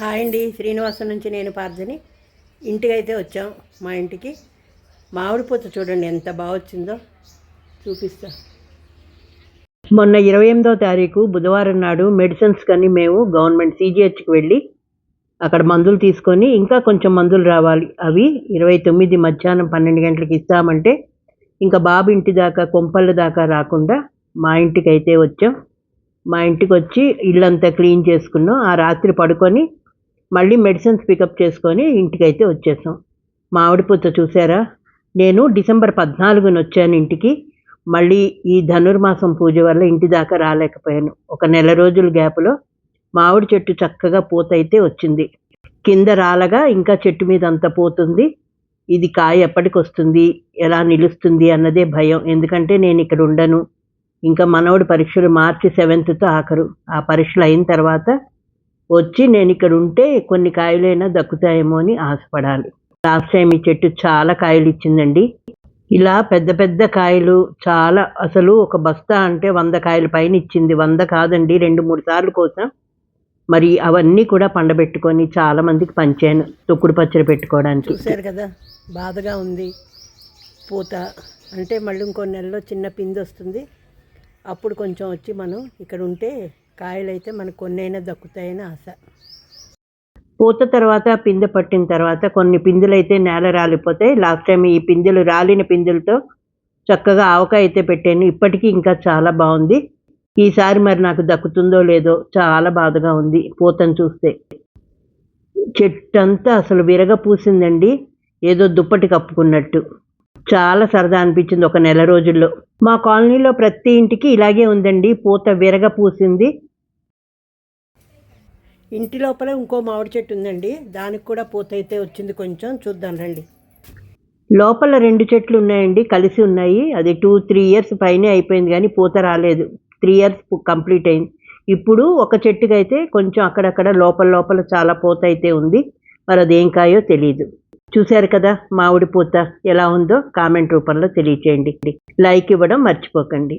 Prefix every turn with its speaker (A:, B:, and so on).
A: Hi అండి శ్రీనివాసం నుంచి నేను పార్జని. ఇంటికైతే వచ్చాం మా ఇంటికి. మామిడి పూత చూడండి ఎంత బాగా వచ్చిందో. చూపిస్తా. మొన్న ఇరవై ఎనిమిదో తారీఖు బుధవారం నాడు మెడిసిన్స్ కానీ మేము గవర్నమెంట్ సీజీహెచ్కి వెళ్ళి అక్కడ మందులు తీసుకొని ఇంకా కొంచెం మందులు రావాలి. అవి ఇరవై తొమ్మిది మధ్యాహ్నం పన్నెండు గంటలకు ఇస్తామంటే ఇంకా బాబు ఇంటి దాకా కొంపళ్ళ దాకా రాకుండా మా ఇంటికి అయితే వచ్చాం. మా ఇంటికి వచ్చి ఇల్లంతా క్లీన్ చేసుకున్నాం. ఆ రాత్రి పడుకొని మళ్ళీ మెడిసిన్స్ పికప్ చేసుకొని ఇంటికి అయితే వచ్చేసాం మామిడి పూత చూసారా నేను డిసెంబర్ పద్నాలుగున వచ్చాను ఇంటికి. మళ్ళీ ఈ ధనుర్మాసం పూజ వల్ల ఇంటి దాకా రాలేకపోయాను. ఒక నెల రోజుల గ్యాప్లో మామిడి చెట్టు చక్కగా పూత అయితే వచ్చింది. కింద రాలగా ఇంకా చెట్టు మీద అంత పోతుంది. ఇది కాయ ఎప్పటికి వస్తుంది? ఎలా నిలుస్తుంది అన్నదే భయం. ఎందుకంటే నేను ఇక్కడ ఉండను. ఇంకా మనవడు పరీక్షలు మార్చి సెవెంత్తో ఆఖరు. ఆ పరీక్షలు అయిన తర్వాత వచ్చి నేను ఇక్కడ ఉంటే కొన్ని కాయలైనా దక్కుతాయేమో అని ఆశపడాలి. లాస్ట్ టైం ఈ చెట్టు చాలా కాయలు ఇచ్చిందండి ఇలా పెద్ద పెద్ద కాయలు చాలా అసలు ఒక బస్తా అంటే వంద కాయల పైన ఇచ్చింది వంద కాదండి రెండు మూడు సార్లు కోసం మరి అవన్నీ కూడా పండబెట్టుకొని చాలా మందికి పంచాను తొక్కుడు పచ్చడి పెట్టుకోవడానికి. చూశారు కదా బాధగా ఉంది. పూత అంటే మళ్ళీ ఇంకో నెలలో చిన్న పిండి వస్తుంది అప్పుడు కొంచెం వచ్చి మనం ఇక్కడ ఉంటే కాయలైతే మనకు కొన్నైనా దక్కుతాయని ఆశ. పూత తర్వాత పిందె పట్టిన తర్వాత కొన్ని పిందెలు అయితే నేల రాలిపోతాయి. లాస్ట్ టైం ఈ పిందెలు రాలిన పిందెలతో చక్కగా ఆవకాయ అయితే పెట్టాను. ఇప్పటికీ ఇంకా చాలా బాగుంది. ఈసారి మరి నాకు దక్కుతుందో లేదో చాలా బాధగా ఉంది పూతను చూస్తే. చెట్టంతా అసలు విరగ పూసిందండి. ఏదో దుప్పటి కప్పుకున్నట్టు. చాలా సరదా అనిపించింది ఒక నెల రోజుల్లో. మా కాలనీలో ప్రతి ఇంటికి ఇలాగే ఉందండి. పూత విరగ పూసింది. ఇంటి లోపల ఇంకో మామిడి చెట్టు ఉందండి. దానికి కూడా పూత అయితే వచ్చింది కొంచెం. చూద్దాం రండి. లోపల రెండు చెట్లు ఉన్నాయండి కలిసి ఉన్నాయి. అది టూ త్రీ ఇయర్స్ పైనే అయిపోయింది కానీ పూత రాలేదు. త్రీ ఇయర్స్ కంప్లీట్ అయింది. ఇప్పుడు ఒక చెట్టుకి అయితే కొంచెం అక్కడక్కడ లోపల లోపల చాలా పూత అయితే ఉంది. మరి అదేం కాయో తెలియదు చూశారు కదా మామిడి పూత ఎలా ఉందో కామెంట్ రూపంలో తెలియచేయండి. లైక్ ఇవ్వడం మర్చిపోకండి.